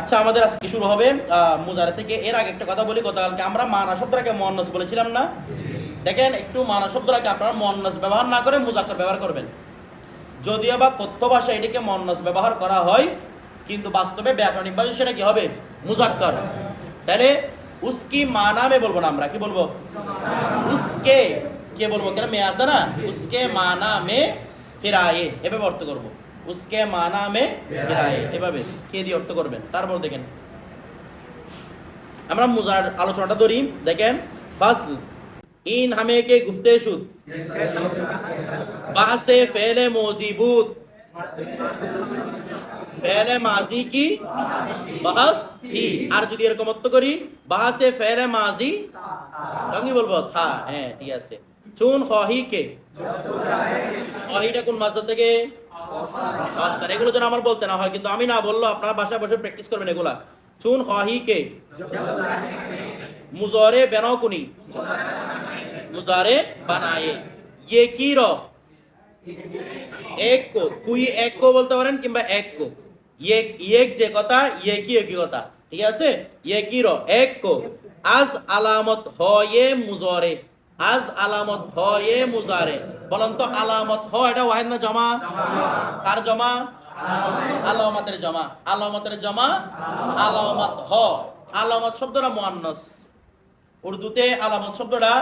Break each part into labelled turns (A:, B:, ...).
A: আচ্ছা আমাদের আজকে শুরু হবে? মুজারে থেকে এর আগে একটা কথা বলি, গতকালকে আমরা মানা শব্দটাকে মন্নস বলেছিলাম না? দেখেন, একটু মানা শব্দটাকে আপনারা মন্নস ব্যবহার না করে মুজাক্কর ব্যবহার করবেন। যদিও বা কথ্য ভাষায় এটিকে মন্নস ব্যবহার করা হয়, কিন্তু বাস্তবে ব্যাকরণিক ভাষা সেটা কি হবে? মুজাক্কর। তাহলে, উস্কি মা নামে বলব না আমরা, কি বলব? উসকে, কে বলব? কেন মেয়ে আছে না? উসকে মে ফিরায়ে, এভাবে অর্থ করব। উসকে মানা মে ফিরায়ে এভাবে কে দিয়ে অর্থ করবেন। তারপর দেখেন। আমরা মুজার আলোচনাটা ধরি। দেখেন ফাসল ইন হামে কে গুফতে শুদ বাহসে ফেলে মজিবুত। ফেলে মাজি কি? বাহাস থি আর যদি এরকম অর্থ করি বাহাসে ফেলে মাজি? আমি বলব, থা হ্যাঁ ঠিক আছে। চুন খহি কে খহিটা কোন মাস থেকে? সস্তার এগুলো যেন আমার বলতে না হয়, কিন্তু আমি না বলল আপনারা বাসায় বসে প্র্যাকটিস করবেন এগুলা। চুন কে? মুজরে বেনকুনি মুজারে বানায়ে। ইয়ে কি র? এক কো। কুই এক কো বলতে পারেন কিংবা এক কো। ইয়েক ইয়েক যে কথা ইয়েকি একই কথা। ঠিক আছে? ইয়েকি র? এক কো। আজ আলামত হয় মুজরে। আজ আলামত হয় মুজারে। বলেন তো আলামত হ এটা না জমা? কার জমা? আলামতের জমা। আলামতের জমা? আলামত হ আলামত শব্দটা মুয়ান্নাস। উর্দুতে আলামত শব্দটা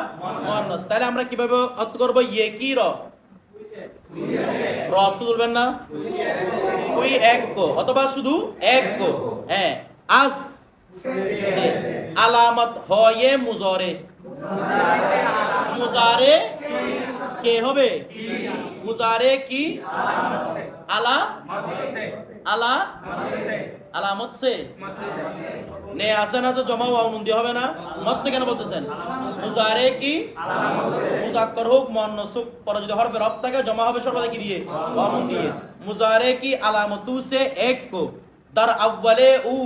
A: মুয়ান্নাস। তাহলে আমরা কীভাবে অর্থ করব? ইয়ে কি র? তুলবেন না? কুই এক অথবা শুধু এক হ্যাঁ আজ আলামত হয় মুজরে মুজারে কে হবে? মুজারে কি? আলা আলা আলামত সে নে আসে না তো জমা নুন দিয়ে হবে না? মত সে কেন বলতেছেন? মুজারে কি? মুজাক্কর হোক, মুয়ান্নাস হোক, পরে যদি হরফে রব থাকে, জমা হবে সর্বদা কি দিয়ে? নুন দিয়ে। মুজারে কি আলামতু সে এক কো দার আউয়ালে উ।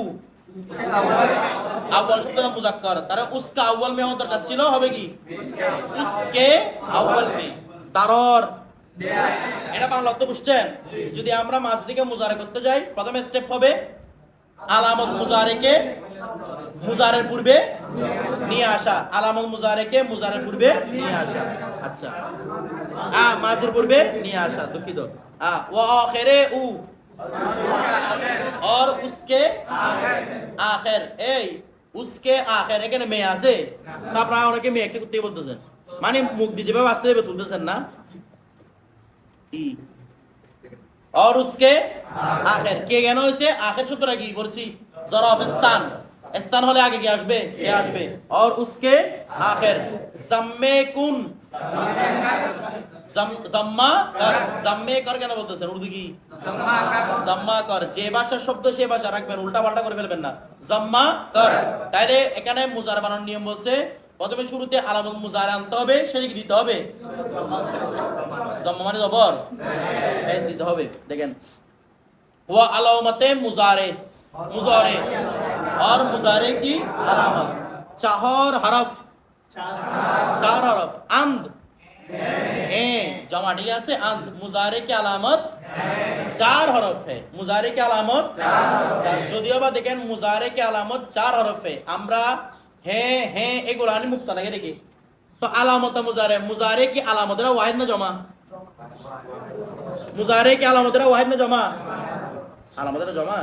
A: না মুজাক্কর? উসকা মে ছিল, হবে কি? উসকে মে। তারর। এটা বাংলা অর্থ বুঝছেন? যদি আমরা মাছ দিকে মুজারে করতে যাই, প্রথমে স্টেপ হবে আলামত মুজারেকে মুজারের পূর্বে নিয়ে আসা। আলামত মুজারেকে মুজারের পূর্বে নিয়ে আসা। আচ্ছা। আ পূর্বে নিয়ে আসা, দুঃখিত। আ, ওয়া আখিরে উ। और उसके আখের এই উসকে আখের এখানে মেয়ে আছে তা আপনারা অনেকে মেয়ে একটা করতে বলতেছেন মানে মুখ দিয়ে যেভাবে আসতে যাবে তুলতেছেন না ই। और उसके আখের কে কেন হয়েছে আখের সূত্রটা কি বলছি জরফ স্থান স্থান হলে আগে কি আসবে কে আসবে? আর উসকে আখের। জাম্মে কুন। জাম্মা কর জাম্মে কর কেন বলতেছেন? উর্দু কি? জাম্মা কর। যে ভাষার শব্দ সে ভাষা রাখবেন উল্টা পাল্টা করে ফেলবেন না। জাম্মা কর। তাইলে এখানে মুজার বানানোর নিয়ম বলছে প্রথমে শুরুতে আলামত মুজার আনতে হবে সেটা কি দিতে হবে? জাম্মা মানে জবর? দিতে হবে দেখেন। ওয়া আলামতে মুজারে। মুজারে। और मुजारे की अलामत चार हरफ चार हरफ अंद হ্যাঁ জমা ঠিক আছে আন্ত মুজারে কি আলামত চার হরফ है মুজারে কি আলামত চার। যদিও বা দেখেন মুজারে কি আলামত চার হরফ है আমরা হ্যাঁ হ্যাঁ এগুলো আনি মুক্ত লাগে দেখি তো আলামত মুজারে মুজারে কি আলামতরা ওয়াহিদ না জমা মুজারে কি আলামতরা ওয়াহিদ না জমা আলামতরা জমা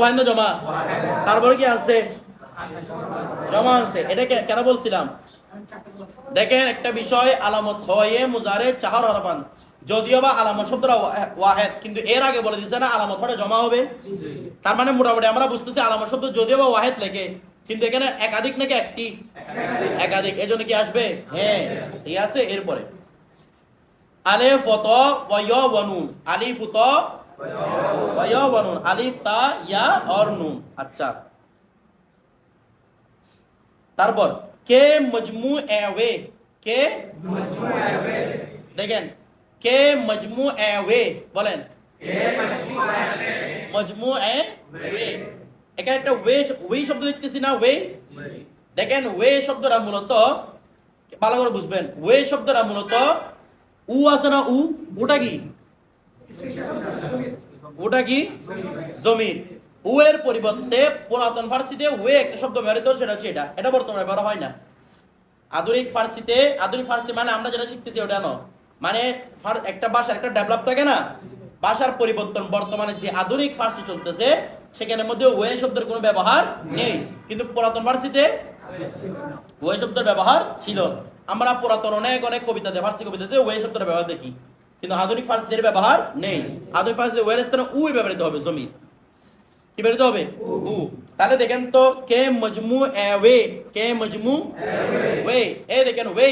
A: ওয়াহিদ না জমা? তারপরে কি আছে? জমা আছে। এটা কেন বলছিলাম? দেখেন, একটা বিষয় আলামত হয়ে মুজারে চাহর হরফান যদিও বা আলামত শব্দটা ওয়াহেদ, কিন্তু এর আগে বলে দিচ্ছে না আলামত হরে জমা হবে। তার মানে মোটামুটি আমরা বুঝতেছি আলামত শব্দ যদিও বা ওয়াহেদ লেখে, কিন্তু এখানে একাধিক নাকি একটি? একাধিক। এই জন্য কি আসবে? হ্যাঁ ঠিক আছে, এরপরে। আলে ফত ওয় বনুন আলিফ ওয় আলিফ, তা, ইয়া, অর, নুন। আচ্ছা। তারপর, কে মজমু এওয়ে কে? দেখেন, কে মজমু এওয়ে বলেন। মজমু এখানে একটা ওয়ে ওয়ে শব্দ দেখতেছি না, ওয়ে? দেখেন, ওয়ে শব্দটা মূলত, ভালো করে বুঝবেন, ওয়ে শব্দটা মূলত, উ আছে না উ? ওটা কি? ওটা কি? জমির উ এর পরিবর্তে পুরাতন ফার্সিতে ওয়ে একটা শব্দ ব্যবহৃত হতো, সেটা হচ্ছে এটা। এটা বর্তমানে ব্যবহার হয় না। আধুনিক ফার্সিতে আধুনিক ফার্সি মানে আমরা যেটা শিখতেছি ওটা নয়। মানে একটা ভাষার একটা ডেভেলপ থাকে না? ভাষার পরিবর্তন বর্তমানে যে আধুনিক ফার্সি চলতেছে সেখানের মধ্যে ওয়ে শব্দের কোনো ব্যবহার নেই। কিন্তু পুরাতন ফার্সিতে ওয়ে শব্দের ব্যবহার ছিল। আমরা পুরাতন অনেক অনেক কবিতাতে ফার্সি কবিতাতে ওয়ে শব্দের ব্যবহার দেখি। কিন্তু আধুনিক ফার্সিদের ব্যবহার নেই। আধুনিক ফার্সিদের ওয়ের স্থানে উ ব্যবহৃত হবে জমি কি ব্যবহৃত হবে? উ। তাহলে দেখেন তো, কে মজমু ওয়ে, কে মজমু ওয়ে। এ দেখেন ওয়ে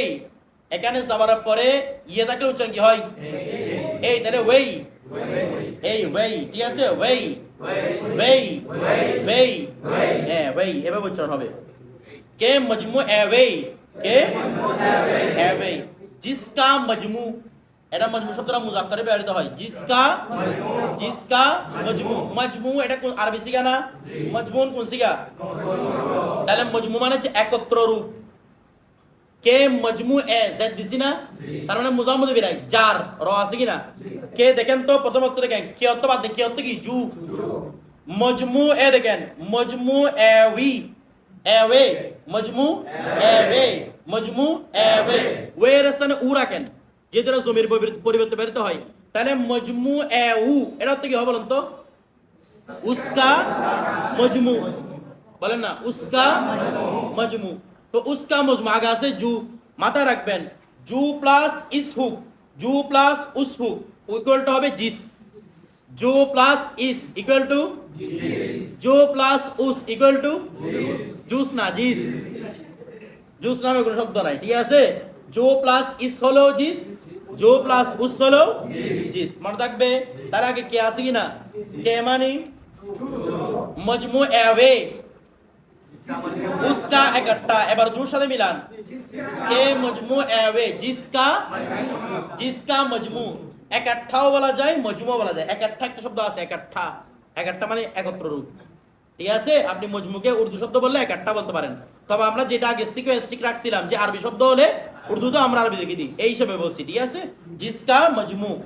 A: এখানে সবার পরে ইয়ে থাকলে উচ্চারণ কি হয়? এই, তাহলে ওয়ে এই ওয়ে ঠিক আছে? ওয়ে ওয়ে ওয়ে ওয়ে হ্যাঁ ওয়ে এভাবে উচ্চারণ হবে। কে মজমু এ ওয়ে কে? এ ওয়ে জিসকা মজমু। এটা মজমু শব্দটা মুজাক্কারে ব্যবহৃত হয়। জিসকা জিসকা, মজমু। মজমু এটা কোন আরবি সিগা না? মজমুন কোন সিগা তাহলে মজমু মানে হচ্ছে একত্র রূপ। কে মজমু এ জেড দিছি না? তার মানে মুজাম্মদ বিরাই জার র আছে কি না? কে দেখেন তো, প্রথম অর্থ দেখেন। কি অর্থ বাদ কি অর্থ কি? জু। মজমু এ দেখেন। মজমু এ উই। এওয়ে মজমু এওয়ে মজমু এওয়ে ওয়ে। এর স্থানে উ রাখেন। যেহেতু এটা জমির পরিবর্তে- ব্যবহৃত হয়। তাহলে মজমু এ উ এটা অর্থ কি হবে বলুন তো? উস্কা মজমু। বলেন না, উস্কা মজমু। তো উস্কা মজমু, আগে আছে জু। মাথায় রাখবেন, জু প্লাস ইস হুক জু প্লাস উস হুক ইকুয়াল টু হবে জিস। জু প্লাস ইস ইকুয়াল টু জো প্লাস উস ইকুয়াল টু জুস না, জিস। জুস নামে কোনো শব্দ নাই, ঠিক আছে? জো প্লাস ইস হলো জিস জো প্লাস উস হলো জিস মনে থাকবে তার আগে কে আছে কি না কে মানি মজমু এওয়ে उसका इकट्ठा এবার দুর সাথে মিলান কে মজমু এওয়ে জিসকা জিসকা মজমু একাঠাও বলা যায় মজমু বলা যায় একাঠা একটা শব্দ আছে একাঠা একাঠা মানে একত্র রূপ ঠিক আছে আপনি মজমুকে উর্দু শব্দ বললে একাঠা বলতে পারেন তবে আমরা যেটা আগে সিকোয়েন্সটিক রাখছিলাম যে আরবি শব্দ হলে উর্দু তো আমরা আরবি লিখে দিই। এই হিসেবে বলছি, ঠিক আছে? জিসকা মজমু।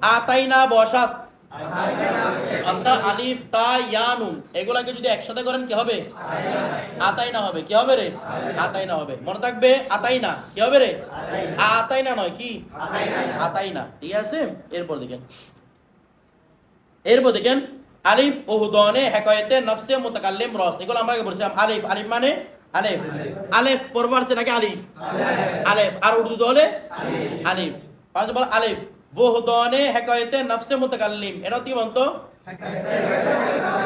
A: আতাইনা বসাত। আলিফ এরপর দেখেন। এরপর দেখেন, আলিফ ওহুদনে হেকায়েতে নফসে মুতাকাল্লিম রস। এগুলো আমরা বলছিলাম। আলিফ আলিফ মানে আলিফ। আলিফ পড়বার আছে নাকি আলিফ? আলিফ। আর উর্দু হলে আলিফ। পাঁচ বল আলিফ। ওহুদনে হেকায়েতে নফসে মুতাকাল্লিম। এটা কি বলতো?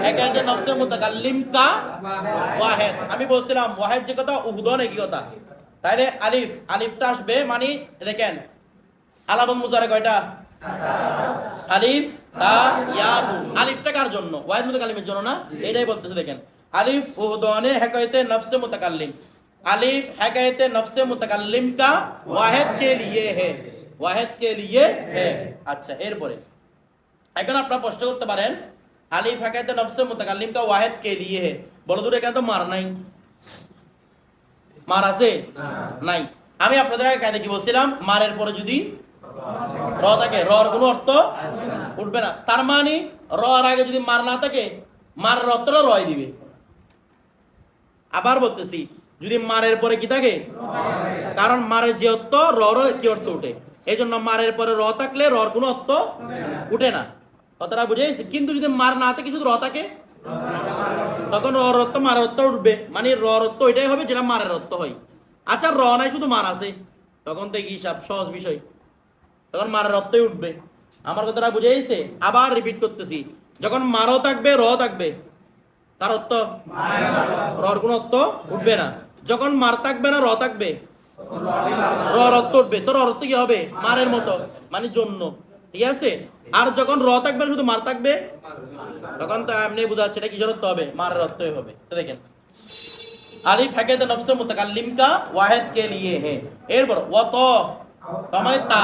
A: হেকায়েতে নফসে মুতাকাল্লিম কা ওয়াহেদ। আমি বলছিলাম, ওয়াহেদ যে কথা, উহুদনে কি কথা? তাইলে আলিফ। আলিফটা আসবে মানে দেখেন আলাবন মুজারে কয়টা? আলিফ, তা ইয়া আলিফটা কার জন্য? ওয়াহিদ মুতাকাল্লিমের জন্য না? এটাই বলতেছে দেখেন। আলিফ উহদানে হেকায়েতে নফসে মুতাকাল্লিম আলিফ হেকায়েতে নফসে মুতাকাল্লিম का वाहिद के लिए है वाहिद के लिए है আচ্ছা এরপরে এখন আপনারা প্রশ্ন করতে পারেন আলিফ হেকায়েতে নফসে মুতাকাল্লিম का वाहिद के लिए है বলো দূর এখানে তো মার নাই মার আছে নাই আমি আপনাদের আগে কায়দা কি বলছিলাম মারের পরে যদি র থাকে রর কোনো অর্থ উঠবে না তার মানে র আর আগে যদি মার না থাকে মারের অর্থটা রয় দিবে আবার বলতেছি, যদি মারের পরে কি থাকে? কারণ মারের যে অর্থ, রর কি অর্থ উঠে? এই জন্য মারের পরে র থাকলে রর কোনো অর্থ উঠে না। কথাটা বুঝেছি কিন্তু যদি মার না থাকে, শুধু র থাকে? তখন রর অর্থ, মারের অর্থ উঠবে। মানে রর অর্থ ওইটাই হবে যেটা মারের অর্থ হয়। আচ্ছা র নাই, শুধু মার আছে। তখন তো হিসাব সহজ বিষয়। তখন মারের অর্থই উঠবে। আমার কথাটা বুঝে আবার রিপিট করতেছি। যখন মারও থাকবে র থাকবে। তার অর্থ? রর কোন অর্থ উঠবে না। যখন মার থাকবে না, র থাকবে। রর অর্থ উঠবে। তো রর অর্থ কি হবে? মারের মতো মানে জন্য। ঠিক আছে? আর যখন র থাকবে শুধু মার থাকবে? তখন তো এমনি বোঝাচ্ছে এটা কিসের অর্থ হবে? মারের অর্থই হবে। দেখেন। আলিফ হাকায়ত নফসে মুতাকাল্লিম কা ওয়াহিদ কে লিয়ে হে। এরপর, ওয়াত, তার মানে তা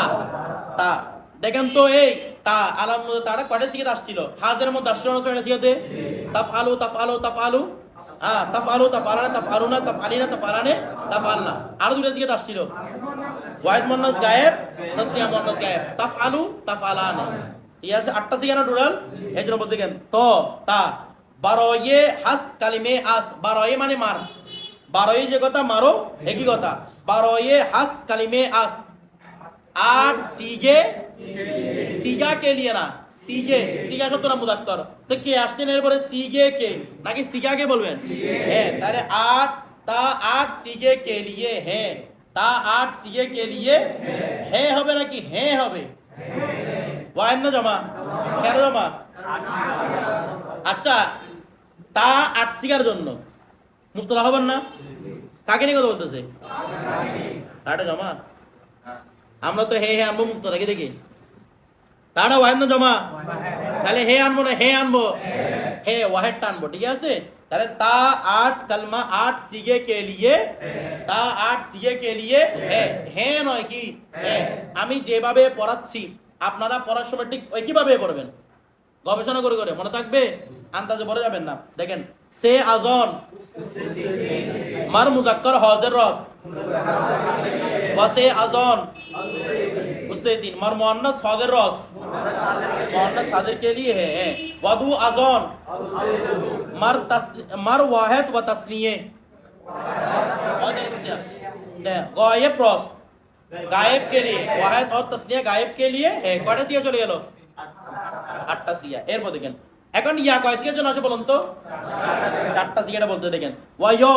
A: তা। দেখেন তো এই তা, আলাম তারা কয়টা শিখে আসছিল? হাজের মধ্যে আসছিল না ছয়টা শিখাতে তাফআলু তাফআলু তাফআলু। হ্যাঁ তাফআলু, তাফআলানা, তাফআলুনা, তাফআলিনা, তাফআলানে, তাফআলনা। আরও দুটো শিখে আসছিল। ওয়াহিদ মুন্নাস গায়েব, তাসনিয়া মুন্নাস গায়েব। তাফআলু, তাফআলানা। ঠিক আছে আটটা সিগানা টোটাল এই জন্য বলতে গেন তো, তা। বারোয়ে হাস কালিমে আস। বারোয়ে মানে মার। বারোয়ে যে কথা, মারো, একই কথা। বারোয়ে হাস কালিমে আস। আট সিগে সিগা কে লিয়ে না। সিগে সিগা শব্দ না মুদাক্কর তো কে আসছেন এরপরে সিগে কে? নাকি সিগা কে বলবেন? হ্যাঁ তাহলে আট তা আট সিগে কে লিয়ে হ্যাঁ। তা আট সিগে কে লিয়ে হ্যাঁ। হবে নাকি? হ্যাঁ হবে। ওয়াইন না জমা? কেন জমা? আচ্ছা তা আট সিগার জন্য। মুক্তলা হবেন না? কাকে নিয়ে কথা বলতেছে? তাটা জমা? আমরা তো হে হে আনব মুক্ত রাখি দেখি। তারা ওয়াহেদ না জমা। তাহলে হে আনব না হে আনব। হে ওয়াহেদটা আনব ঠিক আছে? তাহলে তা আট কালমা আট সিগে কে লিয়ে তা আট সিগে কে লিয়ে হে হে নয় কি? আমি যেভাবে পড়াচ্ছি আপনারা পড়ার সময় ঠিক একইভাবে পড়বেন। গবেষণা করে করে মনে থাকবে? আন্দাজে পড়ে যাবেন না। দেখেন সে আজন মার মুজাক্কর হজের রস। ওয়াসে আজন उससे तीन मर मोहन्नस फादर रॉस मोहन्नस फादर के लिए है है। वधु अजोन मर तस मर वाहिद व तस्निये गायब रॉस गायब के लिए वाहिद और तस्निया गायब के लिए है কয়টা সিয়া চলে গেল আটটা সিয়া এরপর দেখেন এখন ইয়া কয় সিয়ার জন্য আছে বলুন তো চারটা সিয়াটা বলতে দেখেন ওয়াইয়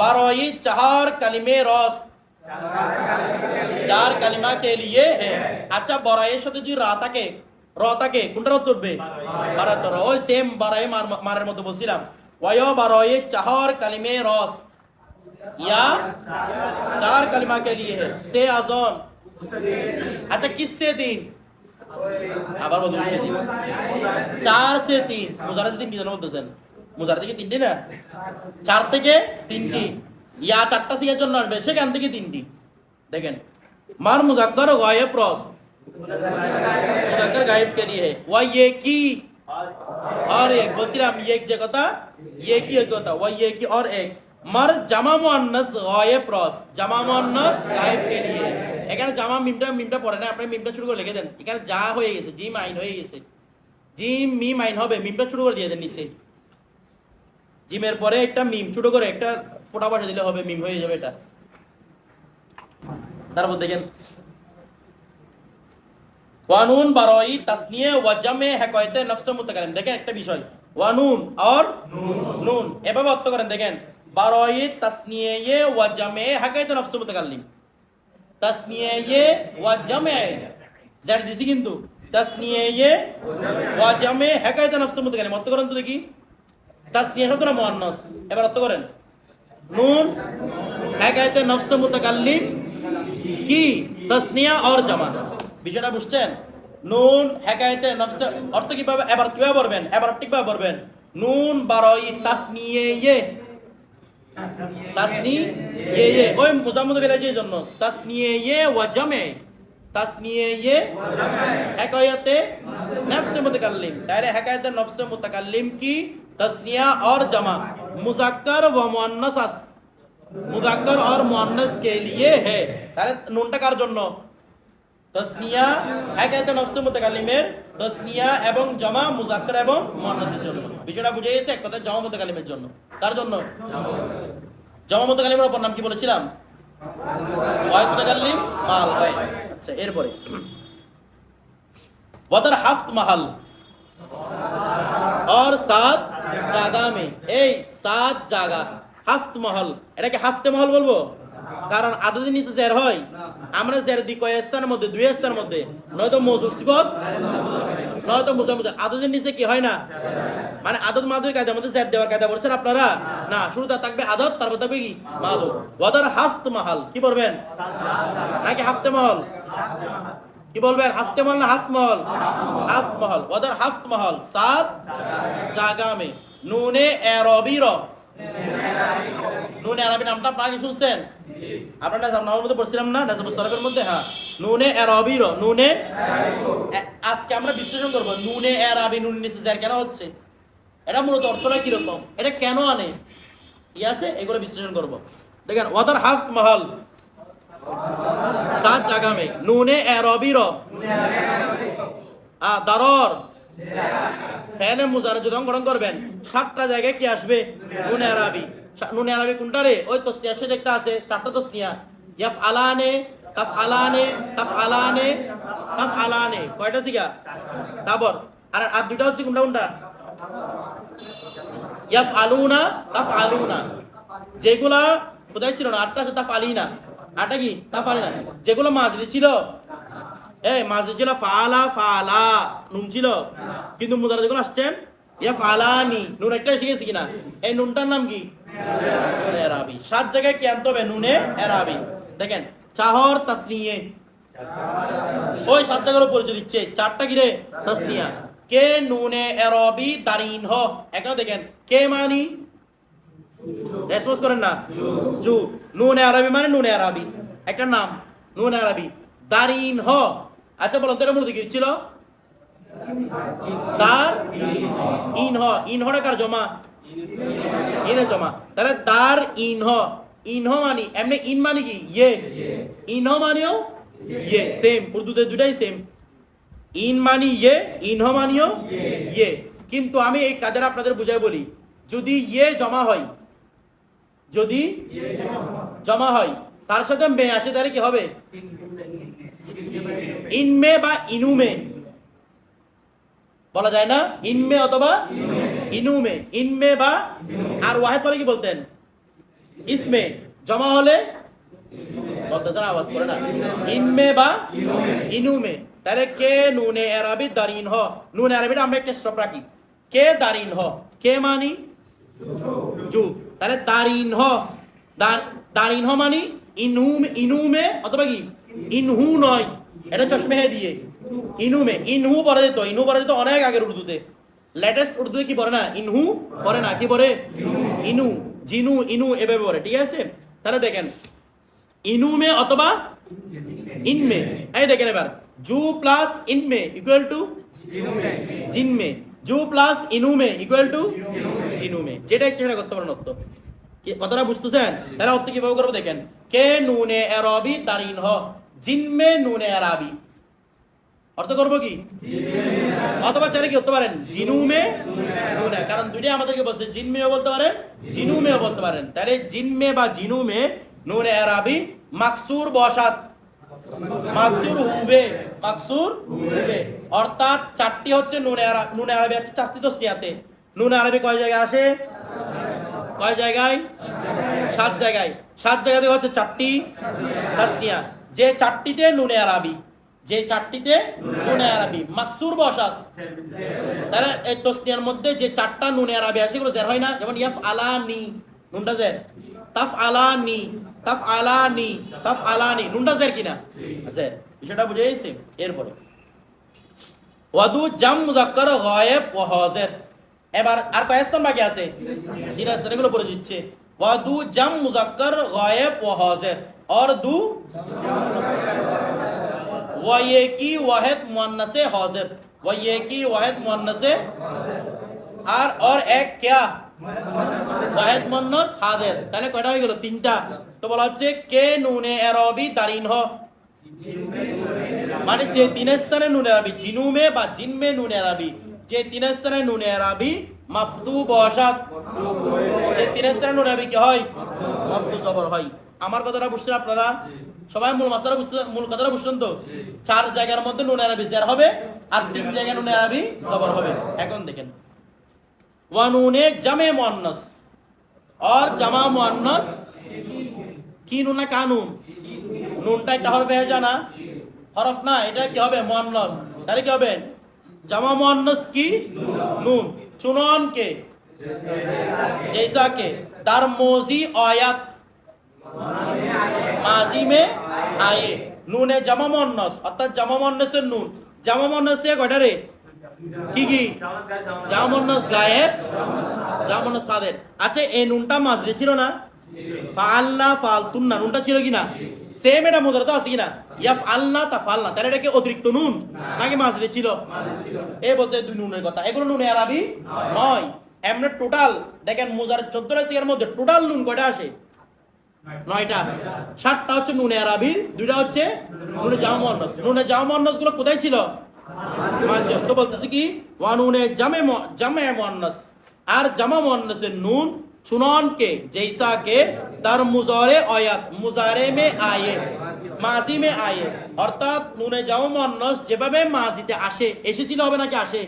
A: বারোই চার কালিমে রস চার কালিমা কে লিয়ে আচ্ছা বড়াইয়ের সাথে যদি রা থাকে, র থাকে, কোনটা রত উঠবে বারাতর ওই সেম বারাই মারের মতো বলছিলাম। ওয় বারোয়ে চাহর কালিমে রস। ইয়া চার কালিমা কে লিয়ে সে আজন। আচ্ছা কিসসে দিন? আবার বলুন সে দিন? চার সে তিন। মুজারা দিন কি জানো বলতেছেন মুজারা থেকে তিনটি না? চার থেকে তিনটি। ইয়া চারটা সিয়ার জন্য আসবে সেখান থেকে তিনটি দেখেন মার মুজাক্কর গায়েব রস मुजक्कर गायब के लिए है वह ये की और एक বলছিলাম ये যে কথা ये की एक কথা वह ये की और एक মর জামা মুয়ান্নাস গায়েব রস জামা মুয়ান্নাস গায়েব के लिए এখানে জামা মিমটা মিমটা পড়ে না আপনি মিমটা শুরু করে লিখে দেন এখানে যা হয়ে গেছে জি মাইন হয়ে গেছে জিম মি মাইন হবে মিমটা শুরু করে দিয়ে দেন নিচে জিমের পরে একটা মিম ছোট করে একটা ফোটা বসে দিলে হবে, মিম হয়ে যাবে এটা। তারপর দেখেন, ওয়ানুন বারোই তাসনিয়ে ওয়াজামে হেকয়তে নফসে মুতাকালিম দেখেন একটা বিষয়, ওয়ানুন আর নুন, এভাবে অর্থ করেন, দেখেন, বারোই তাসনিয়ে ওয়াজামে হেকয়তে নফসে মুতাকালিম তাসনিয়ে ওয়াজামে জানি দিছি কিন্তু, তাসনিয়ে ওয়াজামে হেকয়তে নফসে মুতাকালিম অর্থ করেন তো দেখি, তাসনিয়া শব্দ না এবার অর্থ করেন। নুন এক একাইতে নফস মুতাকাল্লিম কি তাসনিয়া অর জামা বিষয়টা বুঝছেন নুন হেকায়েতে নফসে অর্থ কীভাবে এবার কীভাবে পড়বেন এবার ঠিকভাবে পড়বেন নুন বারোই তাসনিয়ে ইয়ে তাসনি ইয়ে ইয়ে ওই মুজামুদ বেলাজির জন্য তাসনিয়ে ইয়ে ওয়া জামে তাসনিয়ে ইয়ে হেকায়েতে নফসে মুতাকাল্লিম তাহলে হেকায়েতে নফসে মুতাকাল্লিম কি তাসনিয়া অর জামা मुजक्कर व मुअन्नस আস- মুজাক্কর और মুআন্নাস के लिए है তাহলে নুনটা কার জন্য তাসনিয়া হাকায়াতে নফসে মুতাকাল্লিমের তাসনিয়া এবং জামা মুজাক্কর এবং মুআন্নাসের জন্য বিষয়টা বুঝে গেছে এক কথায় জামা মুতাকাল্লিমের জন্য কার জন্য জামা মুতাকাল্লিমের অপর নাম কি বলেছিলাম ওয়াহিদ মুতাকাল্লিম মাল হয় আচ্ছা এরপরে ওয়াদার হাফত মাহাল और सात জায়গা মে এই সাত জাগা, হাফত মহল। এটাকে হাফতে মহল বলব? কারণ আদতের নিচে জের হয়। আমরা জের দি কয় স্থানের মধ্যে? দুই স্থানের মধ্যে। নয়তো মৌসুম সিফত। নয়তো মুজাম আদতের নিচে কি হয় না? মানে আদত মাদুর কায়দার মধ্যে জের দেওয়ার কায়দা বলছেন আপনারা? না, শুরুতে থাকবে আদত, তারপর থাকবে কি? মাদুর। ওয়াদার হাফত মহল। কি বলবেন নাকি হাফতে মহল? কি বলবেন? হাফতে মহল না হাফ মহল? হাফ মহল। ওদের হাফ মহল। সাত জায়গা মে নুনে এরবি র নুনে আরবি নামটা আপনারা কি শুনছেন? আপনারা নামের মধ্যে পড়ছিলাম না? নাজাবুল সরফের মধ্যে? হ্যাঁ। নুনে এরবি র নুনে আজকে আমরা বিশ্লেষণ করব। নুনে এরবি নুন নিচে জার কেন হচ্ছে? এটা মূলত অর্থটা কীরকম? এটা কেন আনে? ঠিক আছে? এগুলো বিশ্লেষণ করব। দেখেন, ওদের হাফ মহল। सात जगह में नूने एरोबी रो আ দারর ফ্যানের মুজারে যদি অঙ্কন করবেন সাতটা জায়গায় কি আসবে নুনে আরবি সা- নুনে আরবি কোনটা রে ওই তসনিয়া সে একটা আছে চারটা তসনিয়া ইয়াফ আলানে তাফ আলানে তাফ আলানে তাফ আলানে কয়টা সিগা তারপর আর আর দুইটা হচ্ছে কোনটা কোনটা ইয়াফ আলুনা তাফ আলুনা যেগুলা কোথায় ছিল না আটটা আছে তাফ আলিনা আটটা কি? তাফ আলিনা যেগুলো মাজরি ছিল। এই মাজরি ছিল ফালা ফালা, নুন ছিল। কিন্তু মুদারা যেগুলো আসছেন ইয়া ফালানি। নুন একটা গেছে কিনা? এই নুনটার নাম কি? এরাবি। সাত জায়গায় কি আনতে হবে? নুনে এরাবি। দেখেন, চাহর তাসনিয়ে। ওই সাত জায়গার পরিচয় দিচ্ছে, চারটা কি রে? তাসনিয়া। কে নুনে এরবি দারিন হ? এখন দেখেন। কে মানি? রেসপন্স করেন না? জু। নুনে আরবি মানে নুনে আরবি। একটা নাম, নুনে আরবি। দারিন হ। আচ্ছা বলুন তো এটা মূলত কি ছিল? দার, ইন হ। ইন হটা কার জমা? ইনের জমা। তাহলে দার, ইন হ। ইন হ মানে এমনি ইন মানে কি? ইয়ে। ইন হ মানেও? ইয়ে। সেম উর্দুতে দুটাই সেম ইন মানি ইয়ে ইন হ মানিও? ইয়ে। কিন্তু আমি এই কাজের আপনাদের বুঝাই বলি, যদি ইয়ে জমা হয় যদি জমা হয়, তার সাথে মে আসে তাহলে কি হবে? ইনমে বা ইনুমে। বলা যায় না? ইনমে অথবা ইনুমে। ইনমে বা আর ওয়াহেদ পরে কি বলতেন? ইসমে। জমা হলে বলতেছেন আওয়াজ করে না। ইনমে বা ইনুমে। তাহলে কে নুনে আরবি দারিন হ? নুনে আরবিটা আমরা একটা স্টপ রাখি। কে দারিন হ? কে মানি? জু। তাহলে দারিন হ দার- দারিন হ মানি ইনহুমে ইনুমে অথবা কি? ইনহু নয়। এটা চশমে হে দিয়ে। ইনুমে ইনহু পরে যেত। ইনহু পরে যেত অনেক আগের উর্দুতে। লেটেস্ট উর্দুতে কি পড়ে না? ইনহু পড়ে না। কি পড়ে? ইনু জিনু ইনু এভাবে পড়ে। ঠিক আছে? তাহলে দেখেন। ইনুমে অথবা ইনমে। এই দেখেন এবার। জু প্লাস ইনমে ইকুয়াল টু জিনমে। জু প্লাস ইনুমে ইকুয়াল টু জিনুমে যেটা ইচ্ছে করতে পারেন অর্থ। কথাটা বুঝতেছেন? তাহলে অর্থ কীভাবে করব দেখেন। কে নুনে এরবি তারিন হ জিনমে নুনে এরাবি অর্থ করব কি? অথবা চাইলে কি হতে পারেন? জিনুমে নুনে কারণ দুইটাই আমাদেরকে বলছে জিনমেও বলতে পারেন জিনুমেও বলতে পারেন। তাহলে জিনমে বা জিনুমে নুনে এরাবি মাকসুর বসাত মাকসুর হুবে মাকসুর হুবে। অর্থাৎ চারটি হচ্ছে নুনে আরব নুনে আরবি হচ্ছে চারটি তো স্নেহাতে নুনে আরবি কয় জায়গায় আসে? কয় জায়গায়? সাত জায়গায়। সাত জায়গা থেকে হচ্ছে চারটি তাসনিয়া যে চারটিতে নুনে আরবি, যে চারটিতে নুনে আরবি। মাকসুর বসাত। তাহলে এই তসনিয়ার মধ্যে যে চারটা নুনে আরবি আসে এগুলো জের হয় না? যেমন ইয়াফ আলানি নুনটা জের। তাফ আলানি তাফ আলানি নুনটা জের কিনা? আচ্ছা বিষয়টা বুঝে গেছি এরপরে। ওয়াদু জাম মুজাক্কার গায়েব ওয়া হাজির। এবার আর কয় স্থান বাকি আছে? তিন এগুলো পড়ে দিচ্ছে। ওয়াদু জাম মুজাক্কার গায়েব ওয়া হাজির। আর দু ওয়া ইয়াকি ওয়াহিদ মুয়ান্নাসে হাজির। ওয়া ইয়াকি ওয়াহিদ মুয়ান্নাসে আর আর এক क्या ওয়াহিদ মুন্নাস হাজির তাহলে কয়টা হয়ে গেল? তিনটা। তো বলা হচ্ছে, কে নুনে এরবি মানে যে স্থানে নুনে আরবি জিনুমে বা জিনমে নুনে আরবি যে স্থানে নুনে আরবি মাফদু বসাত যে স্থানে নুনে আরবি কি হয়? মাফদু জবর হয়। আমার কথাটা বুঝছেন আপনারা? সবাই মূল মাসারা বুঝতে মূল কথাটা বুঝছেন তো? চার জায়গার মধ্যে নুনে আরবি জের হবে, আর তিন জায়গায় নুনে আরবি জবর হবে। এখন দেখেন। ওয়ানুনে জামে মুয়ান্নাস और जमा मुअन्नस কি নুন না কানুন নুনটা একটা হরফে হয়ে যায় না হরফ না এটা কি হবে মুয়ান্নাস তাহলে কি হবে জামা মুয়ান্নাস কি নুন চুনন কে जैसा के दर मोजी आयत মাজি মে আয়ে নুনে জামা মুয়ান্নাস অর্থাৎ জামা মুয়ান্নাসের নুন জামা মুয়ান্নাস এ কয়টা রে কি কি? জামা গায়েব জামা সাদের আচ্ছা এই নুনটা মাজরে ছিল না? ফাআল্লা ফালতুন না নুনটা ছিল কিনা সেম এটা তো আছে কিনা ইয়া তা তাহলে এটা কি অতিরিক্ত নুন? নাকি মাজরে ছিল? বলতে দুই নুনের কথা। এগুলো নুনে আরবি নয়। এমনি টোটাল, দেখেন মুজার চোদ্দটা সিগার মধ্যে টোটাল নুন কয়টা আসে? নয়টা। সাতটা হচ্ছে নুনে আরবি, দুইটা হচ্ছে নুনে জামা মন্নস নুনে জামা মন্নসগুলো কোথায় ছিল? তো বলতেছে কি ওয়া নুনে জামে মু- জামে মুয়ান্নাস আর জামা মুয়ান্নাসের নুন চুনন के जैसा के दर मुजारे आयत मुजारे में आए মাজি মে আয়ে অর্থাৎ নুনে জামা মুয়ান্নাস যেভাবে মাজিতে আসে এসেছিল হবে নাকি আসে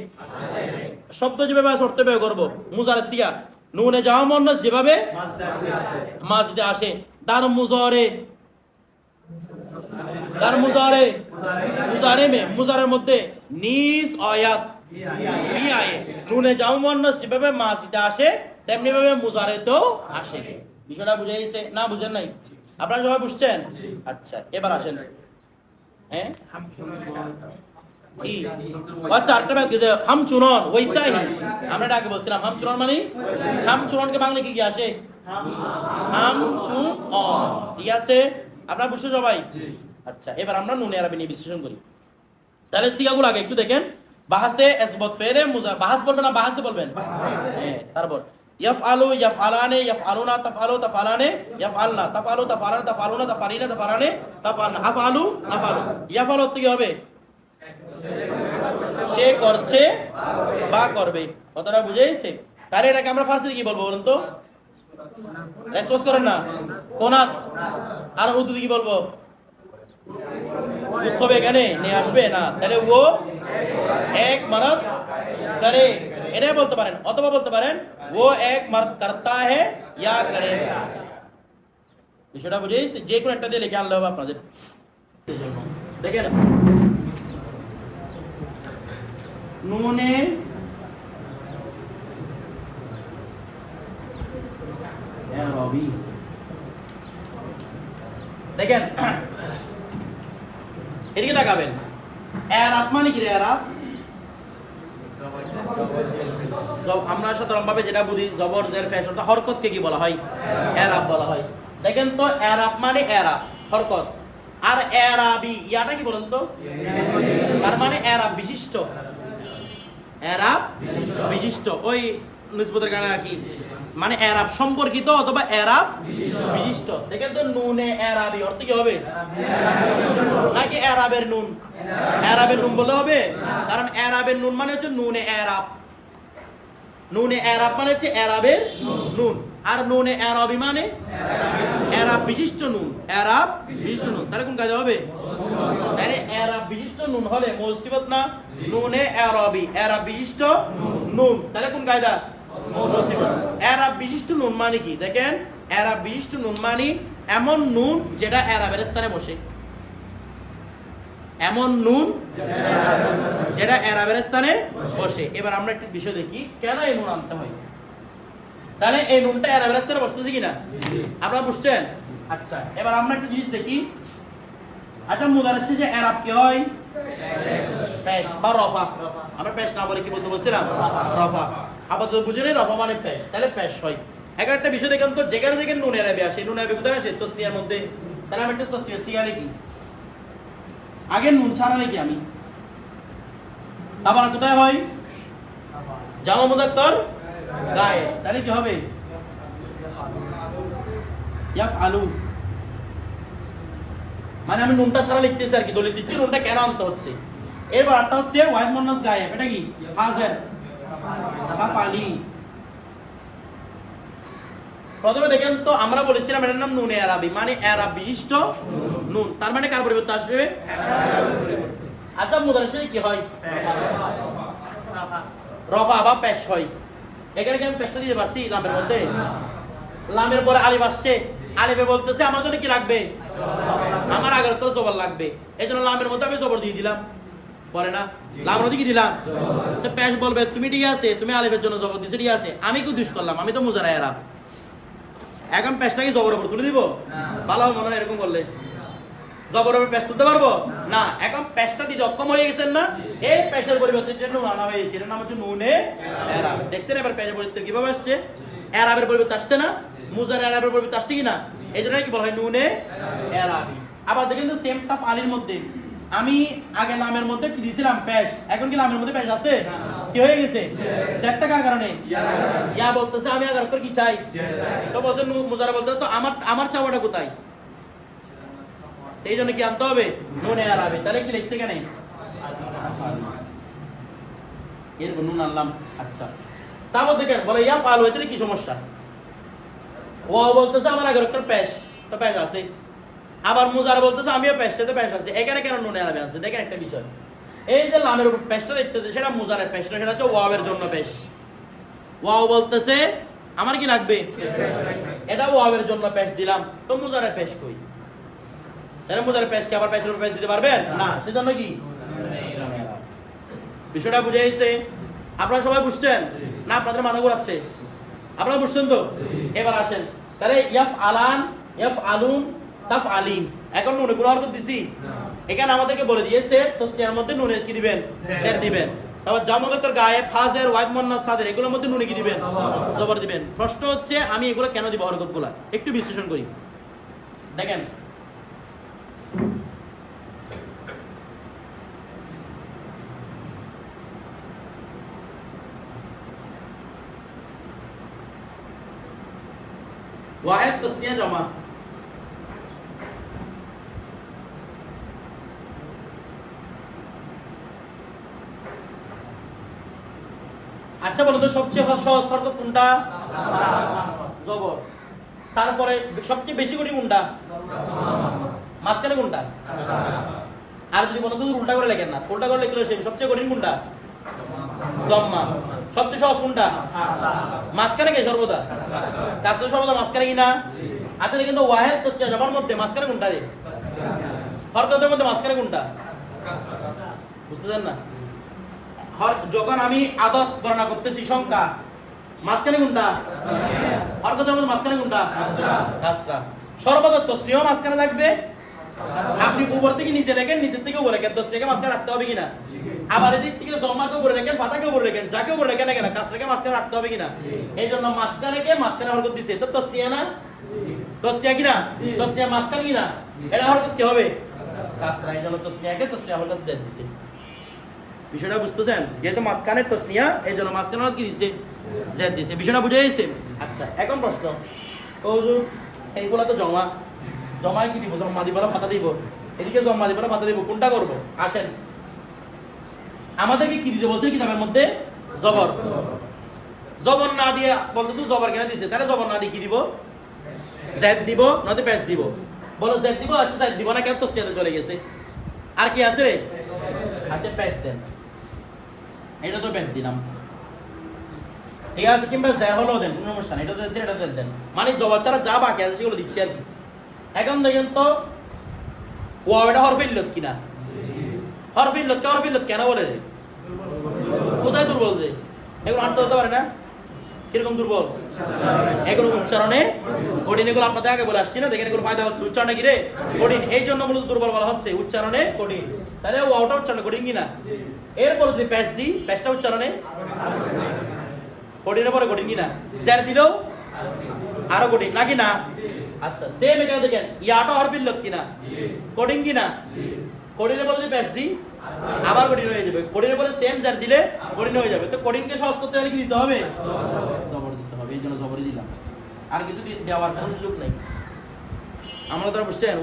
A: শব্দ যেভাবে আসে অর্থ ব্যয় করবো মুজারে সিয়া নুনে জামা মুয়ান্নাস যেভাবে মাজিতে আসে দার মুজারে দার মুজারে মুজারে মে, মুজারের মধ্যে নিস আয়াত বুঝছেন? আচ্ছা হ্যাঁ? আচ্ছা আমরা আগে বলছিলাম। হাম মানে? হাম চুননকে বাংলা কি কি আসে? হাম ঠিক আছে? আপনারা বুঝছ সবাই? আচ্ছা এবার আমরা নুনে আরবি নিয়ে বিশ্লেষণ করি। তাহলে সিগাগুলো আগে একটু দেখেন। বাহাসে এসবত ফেরে মুজা বাহাস বলবেন না, বাহাসে বলবেন? হ্যাঁ তারপর। ইয়াফআলু, ইয়াফআলানে, ইয়াফআলুনা, তাফআলু, তাফআলানে, ইয়াফআলনা, তাফআলু, তাফআলানা, তাফআলুনা, তাফআলিনা, তাফআলানে, তাফআলনা। আফআলু নাফআলু ইয়াফআলু কি হবে? সে করছে, বা করবে। কতটা বুঝেছে তাহলে এটাকে আমরা ফার্স্টে কি বলব বলুন তো? রেসপন্স করেন না। কোনাত। আর উর্দুতে কি বলব? উৎসবে এখানে নিয়ে আসবে না। তাহলে ও এক মারত করে। এটাই বলতে পারেন, অথবা বলতে পারেন, ও এক মারত করতা হে ইয়া করে বিষয়টা বুঝেছি যে কোনো একটা দিয়ে লিখে আনলে হবে আপনাদের। দেখেন। নুনে রবি। দেখেন। এদিকে তাকাবেন। এরাব মানে কি রে এরাব আমরা সাধারণ ভাবে যেটা বুঝি, জবর, জের অর্থাৎ হরকতকে কি বলা হয়? এরাব বলা হয়। দেখেন তো এরাব মানে এরাব হরকত। আর এরাবি ইয়াটা কি বলেন তো? তার মানে এরাব বিশিষ্ট। এরাব বিশিষ্ট। ওই নিসবতের কারণে আর কি? মানে এরাব সম্পর্কিত অথবা এরাব বিশিষ্ট। দেখেন তো নুনে এরাবি, অর্থ কি হবে? নাকি এরাবের নুন? এরাবের নুন বলে হবে? কারণ এরাবের নুন মানে হচ্ছে নুনে এরাব। নুনে এরাব মানে হচ্ছে এরাবের নুন। আর নুনে এরাবি মানে এরাব বিশিষ্ট নুন। এরাব বিশিষ্ট নুন। তাহলে কোন কাজে হবে? তাহলে এরাব বিশিষ্ট নুন হলে মুসিবত না? নুনে এরাবি। এরাব বিশিষ্ট নুন। তাহলে কোন কায়দা? এরাব বিশিষ্ট নুন মানে কি? দেখেন এরাব বিশিষ্ট নুন মানে এমন নুন যেটা এরাবের স্থানে বসে। এমন নুন যেটা এরাবের স্থানে বসে। এবার আমরা একটি বিষয় দেখি কেন এই নুন আনতে হয়? তাহলে এই নুনটা এরাবের স্থানে বসতেছে কিনা? আপনারা বুঝছেন? আচ্ছা এবার আমরা একটু জিনিস দেখি। আচ্ছা মুদারের শেষে এরাব কি হয়? পেশ। বা রফা। আমরা পেশ না বলে কি বলতে বলছিলাম? রফা। আপাতত বুঝে নেই রফা মানে পেশ তাহলে পেশ হয়। এক একটা বিষয় দেখেন তো, যেখানে যেখানে নুন এরাবে আসে নুন এরাবে কোথায় আসে তসনিয়ার মধ্যে। তাহলে আমি একটা তসনিয়া, সিয়া লিখি। আগে নুন ছাড়া লিখি আমি। আবার কোথায় হয়? জামা মুদাক্কর গায়ে। তাহলে কি হবে? আলু মানে আমি নুনটা ছাড়া লিখতেছি আর কি, দলিল দিচ্ছি। নুনটা কেন আনতে হচ্ছে? এবার আটটা হচ্ছে ওয়াইদ মন্নাস গায়েব। এটা কি? হাজার। প্রথমে দেখেন তো আমরা বলেছিলাম এটার নাম মানে বিশিষ্ট নুন। তার মানে কার পরিবর্তে আসবে? আচ্ছা কি হয়? রফা বা পেশ হয়। এখানে কি আমি পেশটা দিতে পারছি লামের মধ্যে? লামের পরে আলিফ আসছে। আলিফে বলতেছে, আমার জন্য কি লাগবে? আমার আগের তো জবর লাগবে। এই জন্য লামের মধ্যে আমি জবর দিয়ে দিলাম। পরে না? মধ্যে কি দিলাম তো পেশ বলবে, তুমি ঠিক আছে, তুমি আলিফের জন্য জবর দিছো, ঠিক আছে। আমি কি দুষ করলাম, আমি তো মুজারা এরা এখন পেশটা কি জবর উপর তুলে দিব? ভালো মনে হয় এরকম করলে। জবর উপর পেশ তুলতে পারব? না এখন পেশটা দিতে অক্ষম হয়ে গেছেন না? এই পেশের পরিবর্তে যেটা নুন আনা হয়েছে, এটার নাম হচ্ছে নুনে এরাব দেখছেন এবার পেশের পরিবর্তে কীভাবে আসছে? এরাবের পরিবর্তে আসছে না? মুজার এরাবের পরিবর্তে আসছে কি না? এই জন্য কি বলা হয় নুনে এরাবি আবার দেখেন তো সেম তাফ আলির মধ্যে। আমি আগে নামের মধ্যে কি দিয়েছিলাম পেশ। এখন কি নামের মধ্যে পেশ আছে? কি হয়ে গেছে? সেটটা কার কারণে ইয়া বলতেছে, আমি আগার তোর কি চাই? তো বলছে মুজারা বলতে, তো আমার আমার চাওয়াটা কোথায়? এই জন্য কি আনতে হবে? নুনে আরাবে তাহলে কি লিখছে কেন এরপর নুন আনলাম। আচ্ছা। তারপর দেখেন বলে, ইয়া পাল হইতে কি সমস্যা? ও বলতেছে, আমার আগের একটা প্যাশ তো প্যাশ আছে। আবার মুজার বলতেছে আমিও সাথে প্যাশ আছে। এখানে কেন নুনে আলামে আছে দেখেন একটা বিষয়। এই যে লামের উপর প্যাশটা দেখতেছে সেটা মুজারের প্যাশ না সেটা হচ্ছে ওয়াবের জন্য প্যাশ ওয়াও বলতেছে আমার কি লাগবে? এটা ওয়াবের জন্য প্যাশ দিলাম। তো মুজারের প্যাশ কই? তাহলে মুজারের প্যাশ কি আবার প্যাশের উপর প্যাশ দিতে পারবেন? না। সেজন্য কি? বিষয়টা বুঝে গেছে? আপনারা সবাই বুঝছেন? না আপনাদের মাথা ঘোরাচ্ছে? আপনারা বুঝছেন তো? এবার আসেন। তাহলে ইয়াফ আলান ইয়াফ আলুন তাফ আলিম। এখন নুনে গুলো হরকত দিছি। এখানে আমাদেরকে বলে দিয়েছে তো মধ্যে নুনে কি দিবেন? জের দিবেন। তারপর জামদার গায়ে ফাজের ওয়াইদ মন্না সাদের এগুলোর মধ্যে নুনে কি দিবেন? জবর। দিবেন। প্রশ্ন হচ্ছে আমি এগুলো কেন দিব হরকতগুলা একটু বিশ্লেষণ করি। দেখেন। ওয়াহেদ তসনিয়া জমা আচ্ছা বলো তো সবচেয়ে সহজ হরকত কোনটা? জবর। তারপরে সবচেয়ে বেশি করি কোনটা? মাঝখানে কোনটা? আর যদি বলো তো উল্টা করে লেখেন না। উল্টা করে লিখলে সে সবচেয়ে কঠিন কোনটা? জম্মা সবচেয়ে সহজ কোনটা? মাঝখানে কে সর্বদা? কাজটা সর্বদা মাঝখানে কিনা আচ্ছা কিন্তু ওয়াহেদ তো জমার মধ্যে মাঝখানে কোনটা রে? হরকতের মধ্যে মাঝখানে কোনটা? বুঝতে চান না? যখন আমি আদত গণনা করতেছি সংখ্যা মাঝখানে কোনটা হরকতের মাঝখানে সর্বদা মাঝখানে থাকবে? আপনি উপর থেকে নিচে লেখেন নিচের থেকে উপরে তসরিকে মাঝখানে রাখতে হবে কিনা? আবার এদিক থেকে জমাকে উপরে লেখেন পাতাকে উপরে লেখেন যাকে উপরে লেখেন না কেন মাঝখানে রাখতে হবে কিনা? এই জন্য মাঝখানে কে মাঝখানে হরকত দিছে তো তসরিয়া না? তসরিয়া কিনা? তসরিয়া মাঝখানে কিনা? এটা হরকত কি হবে। কাসরা এই জন্য তসরিয়াকে তসরিয়া হরকত দিয়ে দিছে। বিষয়টা বুঝতেছেন? যেহেতু মাঝখানে তসনিয়া এই জন্য মাঝখানে কি দিছে? জেদ দিছে। বিষয়টা বুঝে গেছে? আচ্ছা এখন প্রশ্ন। ও এইগুলা তো জমা। জমায় কি দিব? জমা দিব না পাতা দিব? এদিকে জমা দিব না দিব, কোনটা করব? আসেন। আমাদেরকে কি দিতে বলছে কিতাবের মধ্যে? জবর। জবর না দিয়ে বলতেছো জবর কেন দিছে? তাহলে জবর না দিয়ে কি দিব? জেদ দিব, নয়তো প্যাচ দিব। বলো জেদ দিব আচ্ছা জেদ দিব না, কেন তসনিয়াতে চলে গেছে? আর কি আছে রে? আচ্ছা প্যাচ দেন। এটা তো প্যাচ দিলাম। ঠিক আছে কিংবা জ্যা হলেও দেন, কোনো নেই এটা দেন এটা দেন। মানে জবাব ছাড়া যা বাকি আছে সেগুলো দিচ্ছি আর কি। এখন দেখেন তো ওয়াওটা হরফিল্লত কিনা? হরফিল্লত কে হরফিল্লত কেন বলে রে? কোথায় দুর্বল যে এগুলো আনতে হতে পারে না? কীরকম দুর্বল? এগুলো উচ্চারণে কঠিন, এগুলো আপনাদের আগে বলে আসছি না। দেখেন এগুলো ফায়দা হচ্ছে উচ্চারণে কি রে? কঠিন। এই জন্য মূলত দুর্বল বলা হচ্ছে, উচ্চারণে কঠিন। তাহলে ও ওয়াওটা উচ্চারণে কঠিন কিনা এরপর যদি প্যাচ দিই প্যাচটা উচ্চারণে কঠিনের পরে কঠিন কিনা স্যার দিলেও আরও কঠিন নাকি না? আচ্ছা সেম এখানে দেখেন ইয়াটা হরফিল লোক কিনা? কঠিন কিনা? কঠিনের পরে যদি প্যাচ দিই, আবার কঠিন হয়ে যাবে। কঠিনের পরে সেম স্যার দিলে কঠিন হয়ে যাবে। তো কঠিনকে সহজ করতে হলে কি দিতে হবে? জবর দিতে হবে, এই জন্য জবরই দিলাম। আর কিছু দেওয়ার কোনো সুযোগ নেই। আমরা তো বুঝছেন